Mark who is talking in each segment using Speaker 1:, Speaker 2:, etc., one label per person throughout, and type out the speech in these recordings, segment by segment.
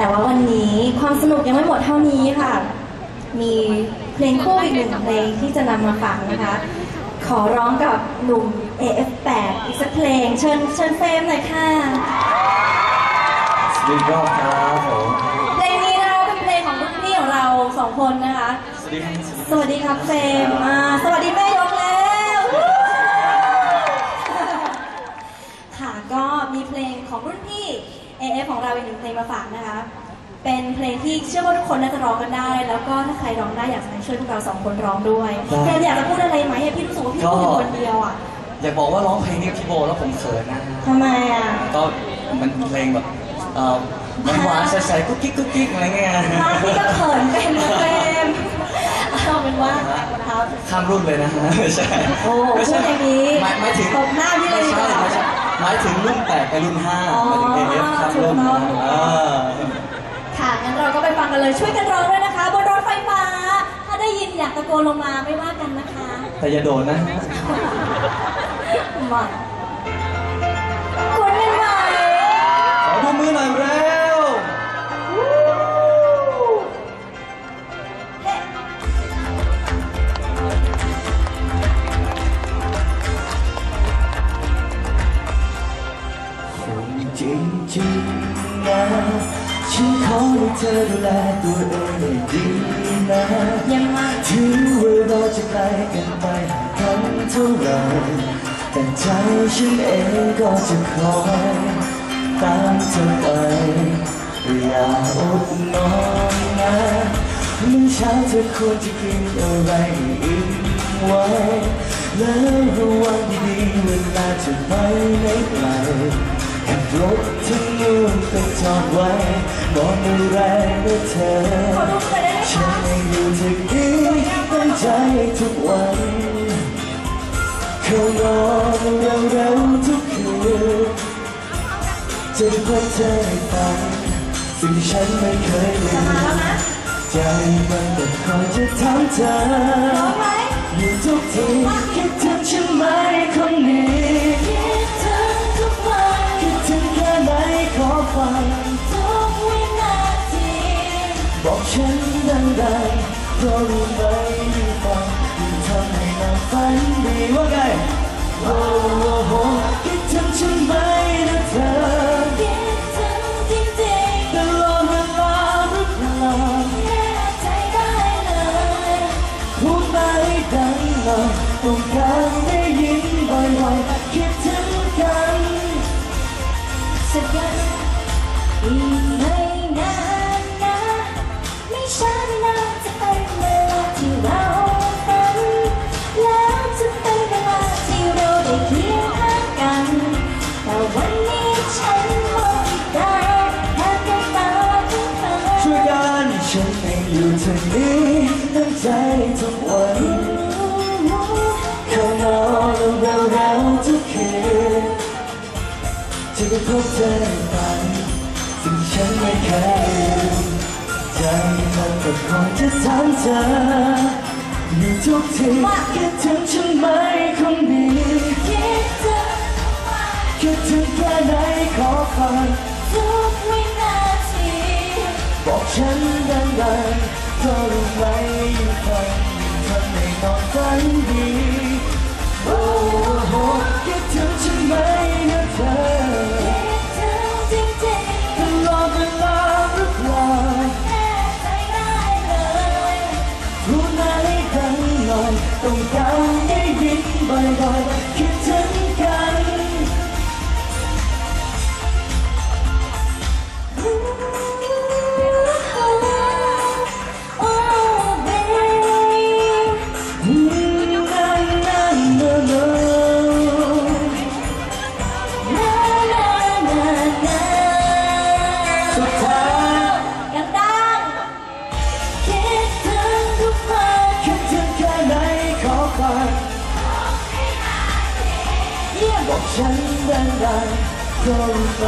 Speaker 1: แต่ว่าวันนี้ความสนุกยังไม่หมดเท่านี้ค่ะ มีเพลงคู่อีกหนึ่งเพลงที่จะนำมาฝากนะคะ ขอร้องกับหนุ่ม AF8 อีกสักเพลง เชิญเชิญเฟรมหน่อยค่ะ
Speaker 2: สวัสดีครับครับผม
Speaker 1: เพลงนี้นะคะเป็นเพลงของรุ่นพี่ของเราสองคนนะคะ
Speaker 2: สวัสดีครับ
Speaker 1: สวัสดีครับเฟรมอ่าสวัสดีแม่ยกแล้ว ค่ะก็มีเพลงของรุ่นพี่ AF ของเราอีกหนึ่งเพลงมาฝากนะคะ เป็นเพล งที่เชื่อว่าทุกคนน่าจะร้องกันได้ แล้วก็ถ้าใครร้องได้อยากจะให้ช่วยพวกเราสองคนร้องด้วยเฟรมอยากจะพูดอะไรไหมอะพี่รู้สึกว่าพี่พูดอยู่คนเดียวอะ
Speaker 2: อยากบอกว่าร้องเพลงนี้กับพี่โบแล้วผมเขินนะ
Speaker 1: ทำไมอะ
Speaker 2: ก็มันเพลงแบบเอ่อหวานๆใสๆกุ๊กกิ๊กกุ๊กกิ๊กอะไรเงี้ย
Speaker 1: มาพี่ก็เขินเป็นนะเฟรมเอาเป็นว่าครับ
Speaker 2: ข้ามรุ่นเลยนะฮะไม่ใช่
Speaker 1: โอ้โห
Speaker 2: ไม่ใช่
Speaker 1: พูดอย่างนี้
Speaker 2: หมายหมายถึง
Speaker 1: ตบหน้าพี่เลย
Speaker 2: ไม่
Speaker 1: ดีก
Speaker 2: ใช่
Speaker 1: ว่า
Speaker 2: ไม่ใช่หมายถึงรุ่นแปดไปรุ่นห้า
Speaker 1: อ๋อ
Speaker 2: หมายถึงเอฟข้ามรุ่น
Speaker 1: ถูกต้อง
Speaker 2: อ่า
Speaker 1: ค่ะงั้น เราก็ไปฟังกันเลยช่วยกันร้องด้วยนะคะ บนรถไฟฟ้า ถ้าได้ยินอยากตะโกนลงมาไม่ว่ากันนะคะ
Speaker 2: แต่อย่าโดนนะ
Speaker 1: มาคุณเป็นไหม
Speaker 2: ขอดูมือหน่อยเร็ว
Speaker 1: เฮ้
Speaker 2: จริงจริงๆนะ ฉันขอให้เธอดูแลตัวเองให้ดีนะ
Speaker 1: ยังมา
Speaker 2: ถึงเวลาจะไกลกันไปกันเท่าไหรแต่ใจฉันเองก็จะคอยตามเธอไปอย่าอดนอนนะมื้อเช้าเธอควรจะกินอะไรอิ่มไว้แล้วระวังดีๆเวลาจะไปไหนไกล รถทั้งนู่นไปจอดไว้มองดูแรงนเธอ
Speaker 1: ขอดูมือได้ไหม
Speaker 2: ฉันอยู่ที่นี่ตั้งใจทุกวันเข้านอนเร็วๆทุกคืนจะพบเธอในฝันสิ่งที่ฉันไม่เคยลืมใจมันแต่คอยจะถามเธอ
Speaker 1: องไหม
Speaker 2: อยู่ทุกทีคิดถึงฉันไหมคนนี้ ฉันดังๆเพราะรู้ไหมยิ่ฟังยิ่ทำให้นอนฝันดีว่าไงโอ้โหคิดถึงฉันไหมนะเธอ
Speaker 1: คิดถึงจริง
Speaker 2: ตลอดเวลาหรือเปล่า
Speaker 1: แน่ใจได้เลย
Speaker 2: พูดมาให้ดังหน่อยต้องการได้ยินบ่อยๆคิดถึงกัน
Speaker 1: สักวันอี วันเข้านอ
Speaker 2: นเร็วๆทุกคืนจะได้พบเธอในฝันสิ่งฉันไม่เคยลืมใจมันก็คอยจะถามเธออยู่ทุกทีคิดถึงฉันไหมคนดี
Speaker 1: คิดถึง
Speaker 2: คิดถึงแค่ไหนขอฟัง
Speaker 1: ทุกวินาที
Speaker 2: บอกฉันดังๆเพราะรู้ไหม น่อ
Speaker 1: ย
Speaker 2: ต้อง บอกฉันดังๆเพราะรู้ไหม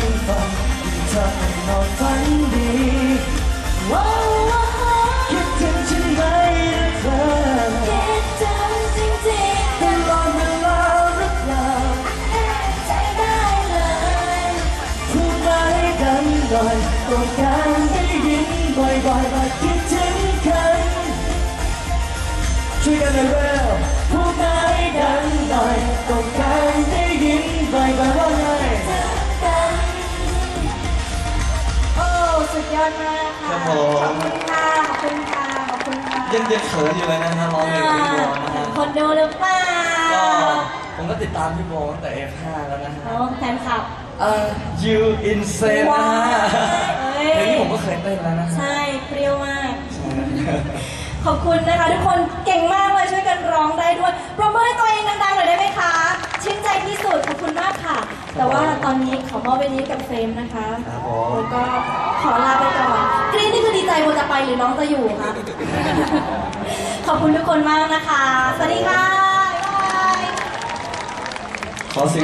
Speaker 2: ยิ่งฟังยิ่งทำให้นอนฝันดี
Speaker 1: ว้าว
Speaker 2: คิดถึงฉันไหมนะเธอ
Speaker 1: คิดถึงจริงๆ
Speaker 2: ตลอดเวลาหรือเปล่า
Speaker 1: ๆแน่ใจได้เลย
Speaker 2: พูดมาให้ดังหน่อยต้องการได้ยินบ่อยๆคิดถึงกันช่วยกันหน่อยเร็ว ยังยังเขินอยู่เลยนะฮะร้องเพลงพี่บัวนะฮะ
Speaker 1: คนดูหรือเปล่า
Speaker 2: ก็ผมก็ติดตามพี่บัวตั้งแต่ F5 แล้วนะฮะ
Speaker 1: โอ้แฟนคลับ
Speaker 2: เอ่อ You Insane นะฮะ
Speaker 1: ว้าย
Speaker 2: เพลงนี้ผมก็เคยเต้นแล้วนะฮะ
Speaker 1: ใช่เปรี้ยวมาก
Speaker 2: ใช่
Speaker 1: ขอบคุณนะคะ ทุกคนเก่งมากเลยช่วยกันร้องได้ด้วยปรบมือให้ตัวเองดังๆหน่อยได้ไหมคะชื่นใจที่สุดขอบคุณมากค่ะ แต่ว่าตอนนี้ขอมอบเวทีกับเฟรมนะคะ
Speaker 2: ครับผม
Speaker 1: แล้วก็ขอลาไปก่อนกรีนนี่คือดี ใจโมจะไปหรือน้องจะอยู่คะ ขอบคุณทุกคนมากนะคะ สวัสดีค่ะ บ๊ายบาย
Speaker 2: ขอเสียง